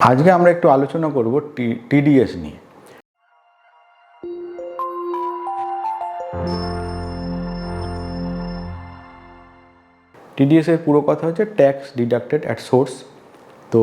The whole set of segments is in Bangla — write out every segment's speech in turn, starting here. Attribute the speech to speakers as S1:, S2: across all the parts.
S1: আজকে আমরা একটু আলোচনা করব টিডিএস নিয়ে। টিডিএস এর পুরো কথা হচ্ছে ট্যাক্স ডিডাক্টেড অ্যাট সোর্স তো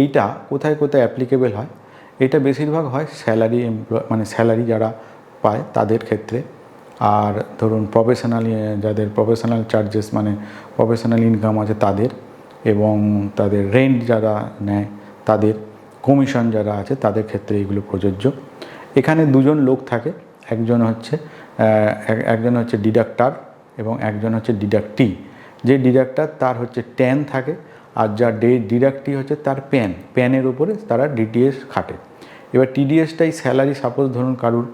S1: এইটা কোথায় কোথায় অ্যাপ্লিকেবল হয়? এটা বেশিরভাগ হয় স্যালারি এমপ্লয় মানে স্যালারি যারা পায় তাদের ক্ষেত্রে। আর ধরুন প্রফেশনাল যাদের প্রফেশনাল চার্জেস মানে প্রফেশনাল ইনকাম আছে তাদের এবং তাদের রেন্ট যারা নেয় তাদের কমিশন যারা আছে, তাদের ক্ষেত্রে এগুলো প্রযোজ্য। এখানে দুজন লোক থাকে, একজন হচ্ছে একজন হচ্ছে ডিডাক্টার এবং একজন হচ্ছে ডিডাক্টি। যে ডিডাক্টার তার হচ্ছে ট্যান থাকে আর যা ডে, ডিডাক্টি হচ্ছে তার প্যান প্যানের উপরে তারা ডিটিএস খাটে। এবার টিডিএসটাই স্যালারি সাপোজ ধরুন কারুর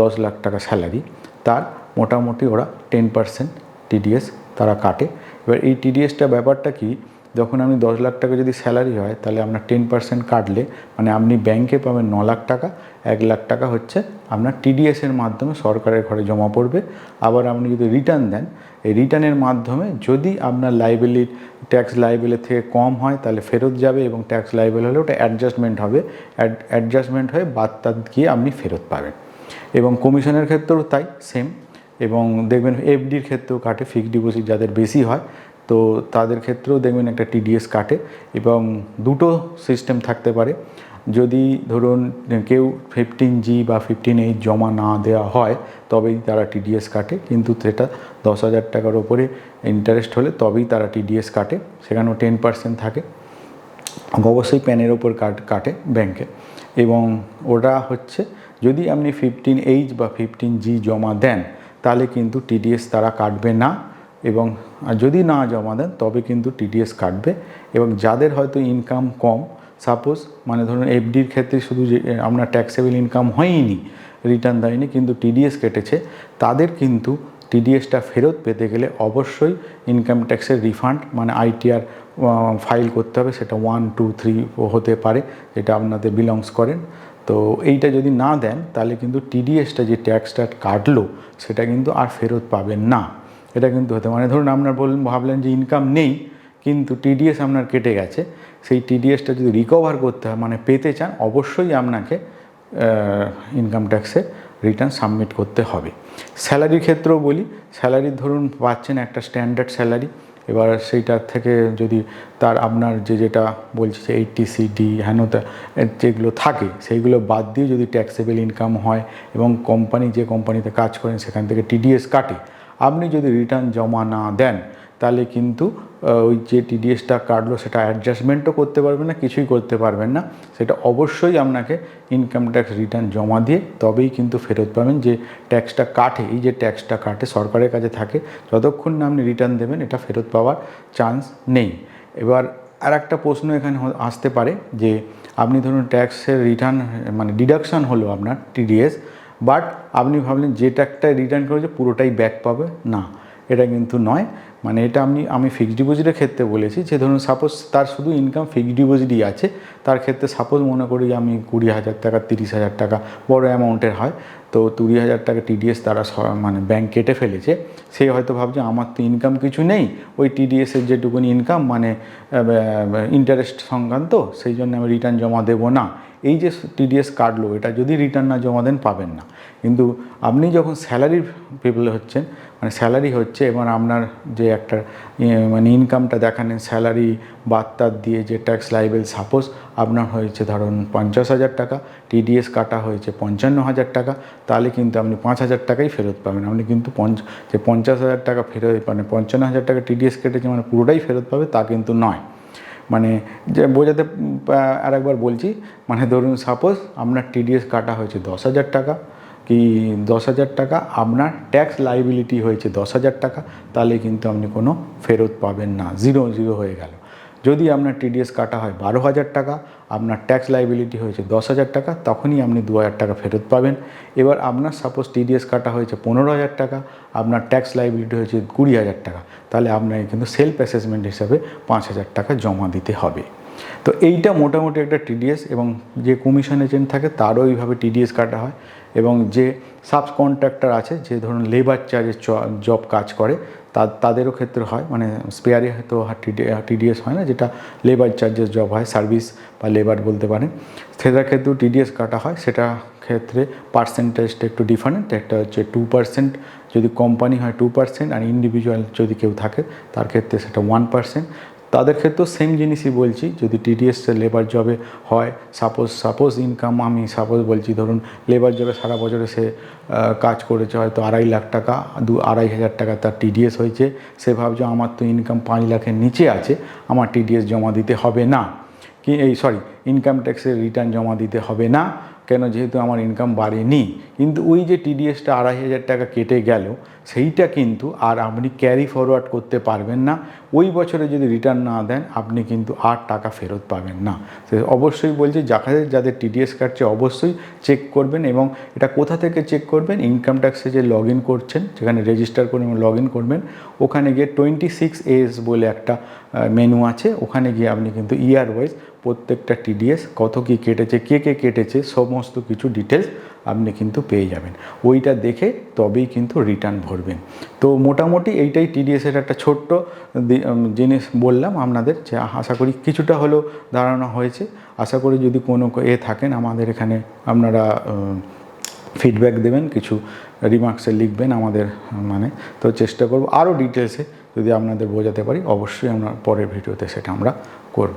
S1: দশ লাখ টাকা স্যালারি তার মোটামুটি ওরা টেন পার্সেন্ট টিডিএস তারা কাটে। এবার এই টিডিএসটা ব্যাপারটা কি? যখন আপনি দশ লাখ টাকা যদি স্যালারি হয়, তাহলে আপনার টেন পার্সেন্ট কাটলে মানে আপনি ব্যাংকে পাবেন ন লাখ টাকা, এক লাখ টাকা হচ্ছে আপনার টিডিএসের মাধ্যমে সরকারের ঘরে জমা পড়বে। আবার আপনি যদি রিটার্ন দেন, এই রিটার্নের মাধ্যমে যদি আপনার লাইবিলি ট্যাক্স লাইবিলি থেকে কম হয়, তাহলে ফেরত যাবে এবং ট্যাক্স লাইবেল হলে ওটা অ্যাডজাস্টমেন্ট হবে। অ্যাডজাস্টমেন্ট হয়ে বাদ তাদ গিয়ে আপনি ফেরত পাবেন। এবং কমিশনের ক্ষেত্রেও তাই সেম এবং দেখবেন এফডির ক্ষেত্রেও কাটে ফিক্সড ডিপোজিট যাদের বেশি হয় তো তাদের ক্ষেত্রেও দেখবেন একটা টিডিএস কাটে এবং দুটো সিস্টেম থাকতে পারে। যদি ধরুন কেউ ফিফটিন জি বা ফিফটিন এইচ জমা না দেওয়া হয়, তবেই তারা টিডিএস কাটে। কিন্তু সেটা দশ হাজার টাকার ওপরে ইন্টারেস্ট হলে তবেই তারা টিডিএস কাটে। সেখানেও টেন পার্সেন্ট থাকে। অবশ্যই প্যানের ওপর কাট, কাটে ব্যাংকে এবং ওটা হচ্ছে, যদি আপনি ফিফটিন এইচ বা ফিফটিন জি জমা দেন, তাহলে কিন্তু টিডিএস তারা কাটবে না। এবং যদি না জমা দেন, তবে কিন্তু টিডিএস কাটবে এবং যাদের হয়তো ইনকাম কম সাপোজ মানে ধরুন এফডির ক্ষেত্রে শুধু যে আপনার ট্যাক্সেবল ইনকাম হয়নি রিটার্ন দেয়নি, কিন্তু টিডিএস কেটেছে, তাদের কিন্তু টিডিএসটা ফেরত পেতে গেলে অবশ্যই ইনকাম ট্যাক্সের রিফান্ড মানে আইটিআর ফাইল করতে হবে, সেটা ওয়ান টু থ্রি হতে পারে, যেটা আপনাদের বিলংস করেন। তো এইটা যদি না দেন, তাহলে কিন্তু টিডিএসটা যে ট্যাক্সটা কাটলো, সেটা কিন্তু আর ফেরত পাবেন না। এটা কিন্তু হতে মানে ধরুন আপনার বললেন ভাবলেন যে ইনকাম নেই, কিন্তু টিডিএস আপনার কেটে গেছে, সেই টিডিএসটা যদি রিকভার করতে হয় মানে পেতে চান, অবশ্যই আপনাকে ইনকাম ট্যাক্সে রিটার্ন সাবমিট করতে হবে। স্যালারির ক্ষেত্রেও বলি স্যালারি ধরুন পাচ্ছেন একটা স্ট্যান্ডার্ড স্যালারি এবার সেইটার থেকে যদি তার আপনার যে যেটা বলছি যে এইটটি সিডি হেনতা যেগুলো থাকে, সেইগুলো বাদ দিয়ে যদি ট্যাক্সেবল ইনকাম হয়, এবং কোম্পানি যে কোম্পানিতে কাজ করেন, সেখান থেকে টিডিএস কাটে আপনি যদি রিটার্ন জমা না দেন, তাহলে কিন্তু ওই যে টিডিএসটা কাটলো, সেটা অ্যাডজাস্টমেন্টও করতে পারবেন না, কিছুই করতে পারবেন না। সেটা অবশ্যই আপনাকে ইনকাম ট্যাক্স রিটার্ন জমা দিয়ে তবেই কিন্তু ফেরত পাবেন যে ট্যাক্সটা কাটে। এই যে ট্যাক্সটা কাটে, সরকারের কাছে থাকে, যতক্ষণ না আপনি রিটার্ন দেবেন, এটা ফেরত পাওয়ার চান্স নেই। এবার আর একটা প্রশ্ন এখানে আসতে পারে যে, আপনি ধরুন ট্যাক্সের রিটার্ন মানে ডিডাকশান হলো আপনার টিডিএস বাট আপনি ভাবলেন যে ট্যাক্সটা রিটার্ন করেছে, পুরোটাই ব্যাক পাবে? না, এটা কিন্তু নয়। মানে এটা আমি আমি ফিক্সড ডিপোজিটের ক্ষেত্রে বলেছি যে ধরুন সাপোজ তার শুধু ইনকাম ফিক্সড ডিপোজিটই আছে, তার ক্ষেত্রে সাপোজ মনে করি আমি কুড়ি হাজার টাকা, তিরিশ হাজার টাকা বড় অ্যামাউন্টের হয়। তো কুড়ি হাজার টাকা টিডিএস তারা মানে ব্যাংক কেটে ফেলেছে। সে হয়তো ভাবছে আমার তো ইনকাম কিছু নেই, ওই টিডিএসের যেটুকুনি ইনকাম মানে ইন্টারেস্ট সংক্রান্ত, সেই জন্য আমি রিটার্ন জমা দেবো না। এই যে টিডিএস কাটলো এটা যদি রিটার্ন না জমা দেন পাবেন না। কিন্তু আপনি যখন স্যালারি পিপল হচ্ছেন মানে স্যালারি হচ্ছে এবং আপনার যে একটা মানে ইনকামটা দেখানেন স্যালারি বার্তার দিয়ে যে ট্যাক্স লাইবেল সাপোজ আপনার হয়েছে ধরুন পঞ্চাশ হাজার টাকা টিডিএস কাটা হয়েছে পঞ্চান্ন হাজার টাকা, তাহলে কিন্তু আপনি পাঁচ হাজার টাকাই ফেরত পাবেন। আপনি কিন্তু পঞ্চ, যে পঞ্চাশ হাজার টাকা ফেরত মানে পঞ্চান্ন হাজার টাকা টিডিএস কেটেছে মানে পুরোটাই ফেরত পাবে, তা কিন্তু নয়। মানে যে বোঝাতে আরেকবার বলছি মানে ধরুন সাপোজ আপনার টিডিএস কাটা হয়েছে দশ হাজার টাকা, কি দশ হাজার টাকা আপনার ট্যাক্স লাইবিলিটি হয়েছে দশ হাজার টাকা, তাহলে কিন্তু আপনি কোনো ফেরত পাবেন না জিরো জিরো হয়ে গেল। যদি আপনার টিডিএস কাটা হয় বারো হাজার টাকা, আপনার ট্যাক্স লাইবিলিটি হয়েছে দশ হাজার টাকা, তখনই আপনি দু হাজার টাকা ফেরত পাবেন। এবার আপনার সাপোজ টিডিএস কাটা হয়েছে পনেরো হাজার টাকা, আপনার ট্যাক্স লাইবিলিটি হয়েছে কুড়ি হাজার টাকা, তাহলে আপনাকে কিন্তু সেলফ অ্যাসেসমেন্ট হিসাবে পাঁচ হাজার টাকা জমা দিতে হবে। তো এইটা মোটামুটি একটা টিডিএস এবং যে কমিশন এজেন্ট থাকে, তারও এইভাবে টিডিএস কাটা হয়। এবং যে সাব কন্ট্রাক্টর আছে, যে ধরুন লেবার চার্জের জব কাজ করে, তা, তাদেরও ক্ষেত্রে হয় মানে স্পেয়ারে হয়তো টিডিএস হয় না, যেটা লেবার চার্জেস জব হয় সার্ভিস বা লেবার বলতে পারেন। সেটার ক্ষেত্রেও টিডিএস কাটা হয়, সেটা ক্ষেত্রে পার্সেন্টেজটা একটু ডিফারেন্ট একটা হচ্ছে টু পার্সেন্ট যদি কোম্পানি হয় টু পার্সেন্ট আর ইন্ডিভিজুয়াল যদি কেউ থাকে, তার ক্ষেত্রে সেটা ওয়ান পার্সেন্ট তাদের ক্ষেত্রেও সেম জিনিসই বলছি, যদি টিডিএস লেবার জবে হয় সাপোজ সাপোজ ইনকাম আমি সাপোজ বলছি, ধরুন লেবার জবে সারা বছরে সে কাজ করেছে, হয়তো আড়াই লাখ টাকা, দু, আড়াই হাজার টাকা তার টিডিএস হয়েছে, সে ভাবছে আমার তো ইনকাম পাঁচ লাখের নিচে আছে, আমার টিডিএস জমা দিতে হবে না। কি, এই সরি ইনকাম ট্যাক্সের রিটার্ন জমা দিতে হবে না কেন যেহেতু আমার ইনকাম বাড়েনি? কিন্তু ওই যে টিডিএসটা আড়াই হাজার টাকা কেটে গেল, সেইটা কিন্তু আর আপনি ক্যারি ফরওয়ার্ড করতে পারবেন না। ওই বছরে যদি রিটার্ন না দেন, আপনি কিন্তু আর টাকা ফেরত পাবেন না। সে অবশ্যই বলছি যাদের যাদের টিডিএস কাটছে অবশ্যই চেক করবেন এবং এটা কোথা থেকে চেক করবেন? ইনকাম ট্যাক্সে যে লগ ইন করছেন, যেখানে রেজিস্টার করে লগ ইন করবেন, ওখানে গিয়ে টোয়েন্টি সিক্স এস বলে একটা মেনু আছে। ওখানে গিয়ে আপনি কিন্তু ইয়ার ওয়াইজ প্রত্যেকটা টিডিএস কত কি কেটেছে, কে কে কেটেছে, সমস্ত কিছু ডিটেলস আপনি কিন্তু পেয়ে যাবেন। ওইটা দেখে তবেই কিন্তু রিটার্ন ভরবেন। তো মোটামুটি এইটাই টিডিএসের একটা ছোট্ট জিনিস বললাম আপনাদের যে আশা করি কিছুটা হলেও ধারণা হয়েছে। আশা করি যদি কোনো এ থাকেন, আমাদের এখানে আপনারা ফিডব্যাক দেবেন, কিছু রিমার্কসে লিখবেন আমাদের মানে তো চেষ্টা করব। আরও ডিটেলসে যদি আপনাদের বোঝাতে পারি, অবশ্যই আমরা পরের ভিডিওতে সেটা আমরা করব।